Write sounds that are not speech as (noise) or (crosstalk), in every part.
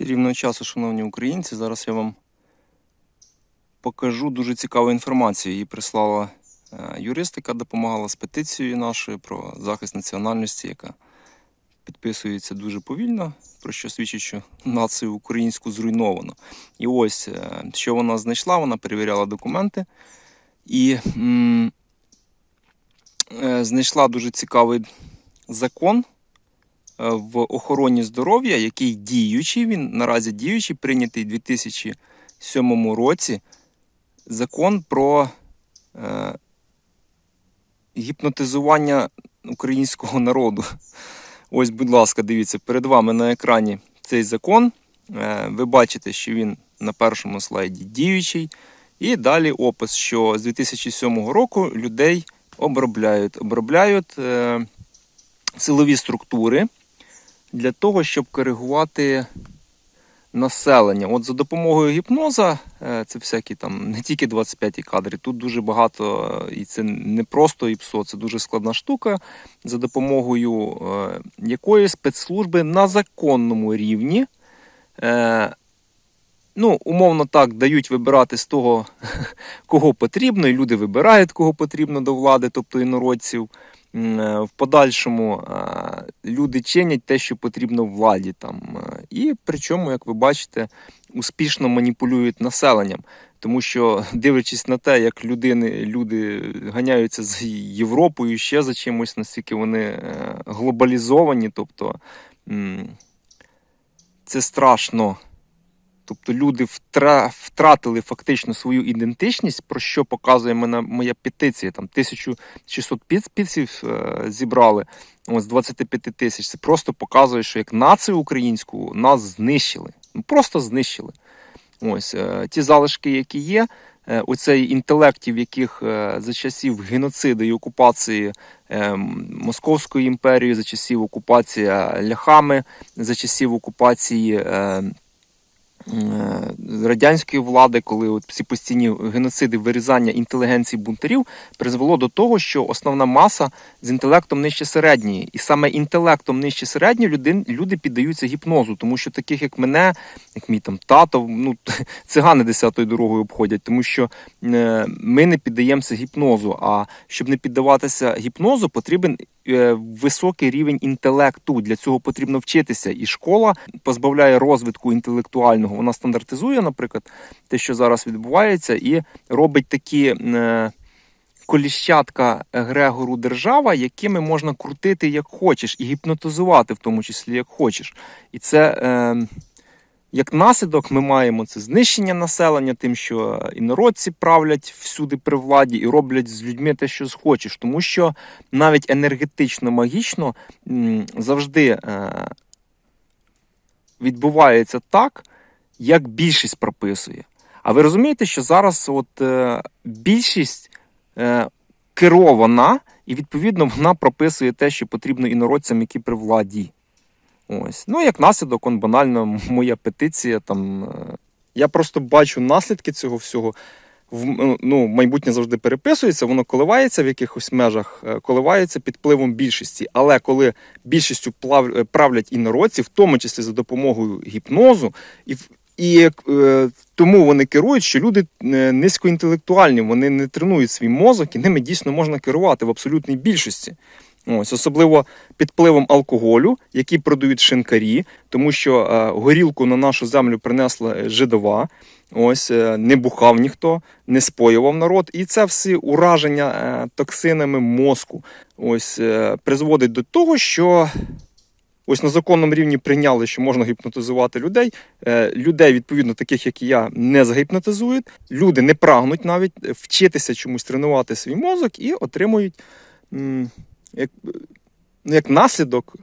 Чарівного часу, шановні українці. Зараз я вам покажу дуже цікаву інформацію. Її прислала е, юрист, яка допомагала з петицією нашою про захист національності, яка підписується дуже повільно, про що свідчить, що націю українську зруйновано. І ось е, що вона знайшла, вона перевіряла документи і м, е, знайшла дуже цікавий закон в охороні здоров'я, який діючий. Він наразі діючий, прийнятий у 2007 році. Закон про е, гіпнотизування українського народу. Ось, будь ласка, дивіться, перед вами на екрані цей закон. Е, ви бачите, що він на першому слайді діючий. І далі опис, що з 2007 року людей обробляють. Обробляють е, силові структури для того, щоб коригувати населення. От за допомогою гіпноза, е, це всякі там не тільки 25 кадри, тут дуже багато, е, і це не просто ІПСО, це дуже складна штука, за допомогою е, якої спецслужби на законному рівні. Ну, умовно так, дають вибирати з того, (laughs) кого потрібно, і люди вибирають, кого потрібно до влади, тобто інородців. Е, В подальшому е, люди чинять те, що потрібно владі. Там. е, І причому, як ви бачите, успішно маніпулюють населенням. Тому що, (laughs) дивлячись на те, як людини, люди ганяються з Європою ще за чимось, наскільки вони глобалізовані, тобто це страшно. Тобто люди втра- втратили фактично свою ідентичність, про що показує мене моя петиція. Там 1600 підписів е, зібрали з 25 тисяч. Це просто показує, що як націю українську нас знищили. Ну, просто знищили. Ось е, ті залишки, які є, е, оцей інтелектів, яких за часів геноциду і окупації Московської імперії, за часів окупації ляхами, за часів окупації. Е, радянської влади, коли от ці постійні геноциди, вирізання інтелігенції бунтарів призвело до того, що основна маса з інтелектом нижче середньої, і саме інтелектом нижче середньої люди, люди піддаються гіпнозу, тому що таких як мене, як мій там тато, ну (laughs) цигани десятою дорогою обходять, тому що е, ми не піддаємося гіпнозу. А щоб не піддаватися гіпнозу, потрібен високий рівень інтелекту. Для цього потрібно вчитися. І школа позбавляє розвитку інтелектуального. Вона стандартизує, наприклад, те, що зараз відбувається, і робить такі. е, Коліщатка Грегору держава, якими можна крутити як хочеш, і гіпнотизувати, в тому числі як хочеш. І це е, як наслідок ми маємо це знищення населення, тим, що інородці правлять всюди при владі і роблять з людьми те, що схочеш. Тому що навіть енергетично магічно завжди е, відбувається так, як більшість прописує. А ви розумієте, що зараз от, е, більшість е, керована, і відповідно вона прописує те, що потрібно інородцям, які при владі. Ось. Ну, як наслідок, он банально (laughs) моя петиція. Там, е, я просто бачу наслідки цього всього. Ну, майбутнє завжди переписується, воно коливається в якихось межах, е, коливається під впливом більшості. Але коли більшістю плав- е, правлять інородці, в тому числі за допомогою гіпнозу, і, і е, тому вони керують, що люди низькоінтелектуальні, вони не тренують свій мозок, і ними дійсно можна керувати в абсолютній більшості. Ось, особливо під впливом алкоголю, який продають шинкарі, тому що е, горілку на нашу землю принесла е, жидова. Ось е, не бухав ніхто, не споював народ, і це всі ураження е, токсинами мозку. Ось е, призводить до того, що ось на законному рівні прийняли, що можна гіпнотизувати людей. Е, людей, відповідно, таких як і я, не загіпнотизують. Люди не прагнуть навіть вчитися чомусь тренувати свій мозок і отримують як, ну, як наслідок,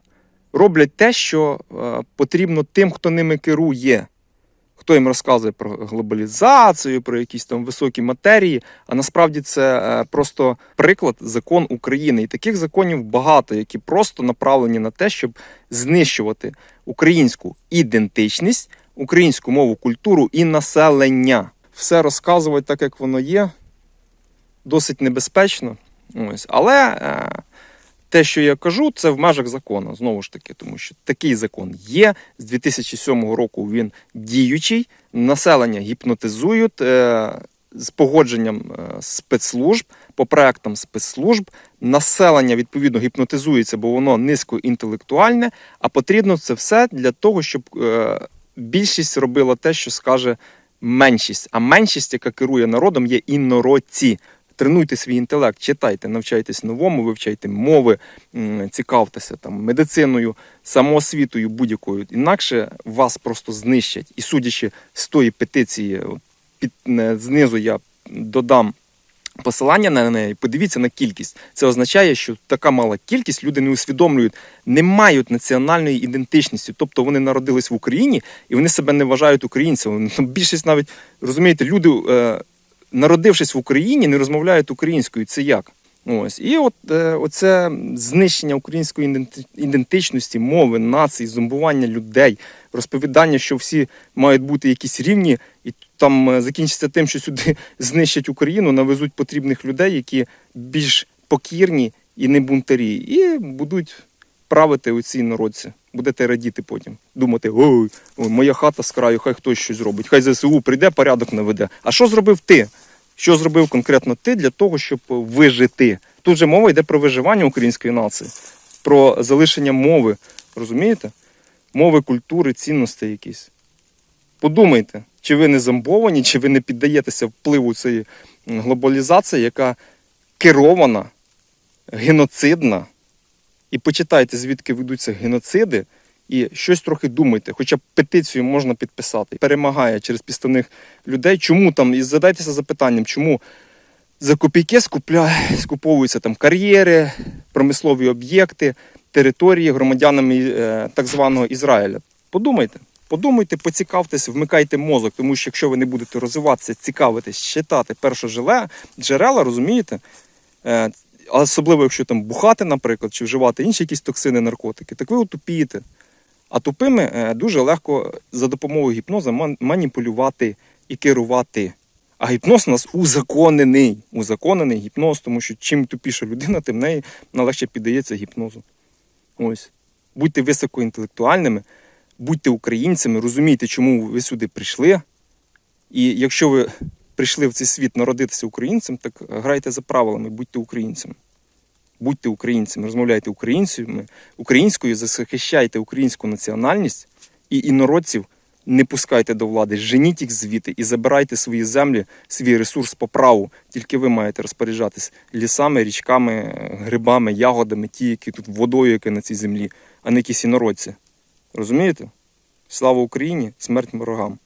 роблять те, що е, потрібно тим, хто ними керує. Хто їм розказує про глобалізацію, про якісь там високі матерії. А насправді це е, просто приклад закон України. І таких законів багато, які просто направлені на те, щоб знищувати українську ідентичність, українську мову, культуру і населення. Все розказувати так, як воно є, досить небезпечно. Ось. Але е, те, що я кажу, це в межах закону, знову ж таки, тому що такий закон є. З 2007 року він діючий, населення гіпнотизують е, з погодженням е, спецслужб, по проектам спецслужб. Населення відповідно гіпнотизується, бо воно низькоінтелектуальне, а потрібно це все для того, щоб е, більшість робила те, що скаже меншість. А меншість, яка керує народом, є інородці. Тренуйте свій інтелект, читайте, навчайтесь новому, вивчайте мови, цікавтеся там медициною, самоосвітою будь-якою. Інакше вас просто знищать. І судячи з тої петиції, під не, знизу я додам посилання на неї. Подивіться на кількість. Це означає, що така мала кількість люди не усвідомлюють, не мають національної ідентичності. Тобто вони народились в Україні і вони себе не вважають українцями. Ну, Більшість навіть розумієте, люди. Народившись в Україні, не розмовляють українською. Це як? Ось. І от е, оце знищення української іденти- ідентичності, мови, нації, зомбування людей, розповідання, що всі мають бути якісь рівні, і там е, закінчиться тим, що сюди (laughs) знищать Україну, навезуть потрібних людей, які більш покірні і не бунтарі, і будуть правити у цій народці. Будете радіти потім. Думати, ой, моя хата з краю, хай хтось щось зробить. Хай ЗСУ прийде, порядок наведе. А що зробив ти? Що зробив конкретно ти для того, щоб вижити? Тут же мова йде про виживання української нації, про залишення мови. Розумієте? Мови, культури, цінностей якісь. Подумайте, чи ви не зомбовані, чи ви не піддаєтеся впливу цієї глобалізації, яка керована, геноцидна. І почитайте, звідки ведуться геноциди, і щось трохи думайте. Хоча б петицію можна підписати. Перемагає через підставних людей. Чому там? І задайтеся запитанням, чому за копійки скупля... скуповуються там кар'єри, промислові об'єкти, території громадянами е, так званого Ізраїля. Подумайте. Подумайте, поцікавтесь, вмикайте мозок, тому що якщо ви не будете розвиватися, цікавитись, читати перше джерела, розумієте? Особливо, якщо там бухати, наприклад, чи вживати інші якісь токсини, наркотики, так ви отупієте. А тупими е, дуже легко за допомогою гіпнозу маніпулювати і керувати. А гіпноз у нас узаконений. Узаконений гіпноз, тому що чим тупіша людина, тим неї легше піддається гіпнозу. Ось. Будьте високоінтелектуальними, будьте українцями, розумійте, чому ви сюди прийшли. І якщо ви прийшли в цей світ народитися українцем, так грайте за правилами, будьте українцями. Будьте українцями, розмовляйте українцями, українською, захищайте українську національність і інородців не пускайте до влади, женіть їх звідти і забирайте свої землі, свій ресурс по праву. Тільки ви маєте розпоряджатись лісами, річками, грибами, ягодами, ті, які тут водою, яка на цій землі, а не якісь інородці. Розумієте? Слава Україні, смерть ворогам!